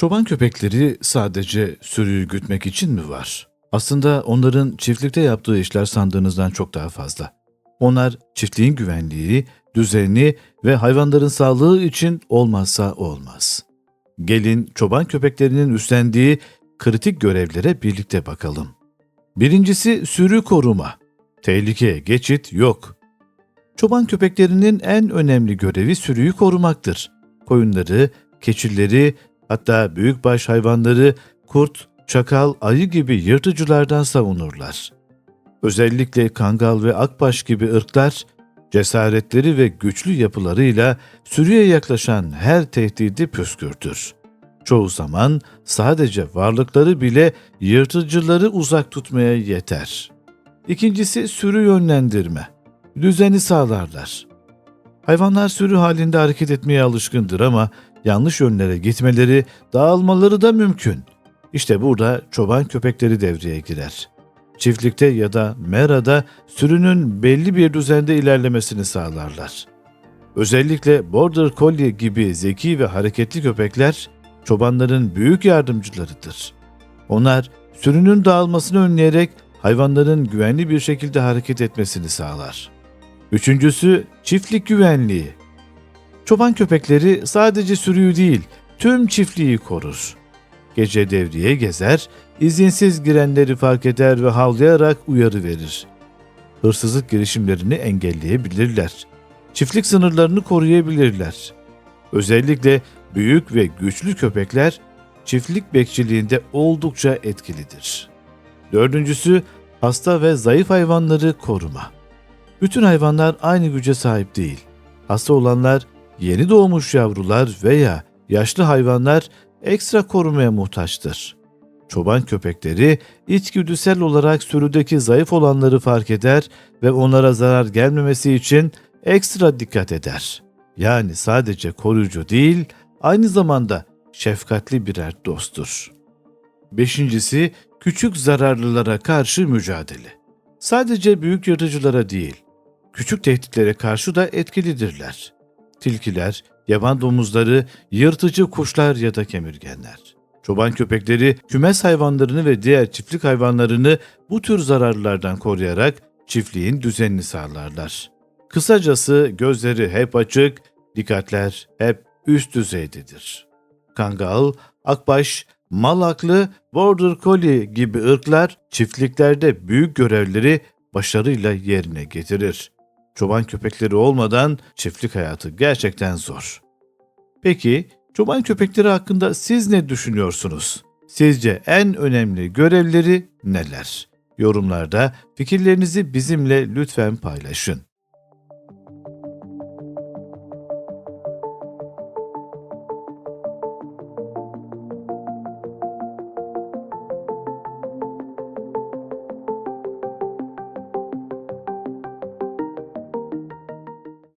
Çoban köpekleri sadece sürüyü gütmek için mi var? Aslında onların çiftlikte yaptığı işler sandığınızdan çok daha fazla. Onlar çiftliğin güvenliği, düzeni ve hayvanların sağlığı için olmazsa olmaz. Gelin çoban köpeklerinin üstlendiği kritik görevlere birlikte bakalım. Birincisi sürü koruma. Tehlikeye geçit yok. Çoban köpeklerinin en önemli görevi sürüyü korumaktır. Koyunları, keçileri, hatta büyükbaş hayvanları kurt, çakal, ayı gibi yırtıcılardan savunurlar. Özellikle kangal ve akbaş gibi ırklar cesaretleri ve güçlü yapılarıyla sürüye yaklaşan her tehdidi püskürtür. Çoğu zaman sadece varlıkları bile yırtıcıları uzak tutmaya yeter. İkincisi sürü yönlendirme. Düzeni sağlarlar. Hayvanlar sürü halinde hareket etmeye alışkındır ama yanlış yönlere gitmeleri, dağılmaları da mümkün. İşte burada çoban köpekleri devreye girer. Çiftlikte ya da merada sürünün belli bir düzende ilerlemesini sağlarlar. Özellikle Border Collie gibi zeki ve hareketli köpekler çobanların büyük yardımcılarıdır. Onlar sürünün dağılmasını önleyerek hayvanların güvenli bir şekilde hareket etmesini sağlar. Üçüncüsü çiftlik güvenliği. Çoban köpekleri sadece sürüyü değil, tüm çiftliği korur. Gece devriye gezer, izinsiz girenleri fark eder ve havlayarak uyarı verir. Hırsızlık girişimlerini engelleyebilirler. Çiftlik sınırlarını koruyabilirler. Özellikle büyük ve güçlü köpekler çiftlik bekçiliğinde oldukça etkilidir. Dördüncüsü hasta ve zayıf hayvanları koruma. Bütün hayvanlar aynı güce sahip değil. Hasta olanlar, yeni doğmuş yavrular veya yaşlı hayvanlar ekstra korumaya muhtaçtır. Çoban köpekleri içgüdüsel olarak sürüdeki zayıf olanları fark eder ve onlara zarar gelmemesi için ekstra dikkat eder. Yani sadece koruyucu değil, aynı zamanda şefkatli birer dosttur. Beşincisi, küçük zararlılara karşı mücadele. Sadece büyük yırtıcılara değil, küçük tehditlere karşı da etkilidirler. Tilkiler, yaban domuzları, yırtıcı kuşlar ya da kemirgenler. Çoban köpekleri kümes hayvanlarını ve diğer çiftlik hayvanlarını bu tür zararlardan koruyarak çiftliğin düzenini sağlarlar. Kısacası gözleri hep açık, dikkatler hep üst düzeydedir. Kangal, akbaş, malaklı, border collie gibi ırklar çiftliklerde büyük görevleri başarıyla yerine getirir. Çoban köpekleri olmadan çiftlik hayatı gerçekten zor. Peki çoban köpekleri hakkında siz ne düşünüyorsunuz? Sizce en önemli görevleri neler? Yorumlarda fikirlerinizi bizimle lütfen paylaşın.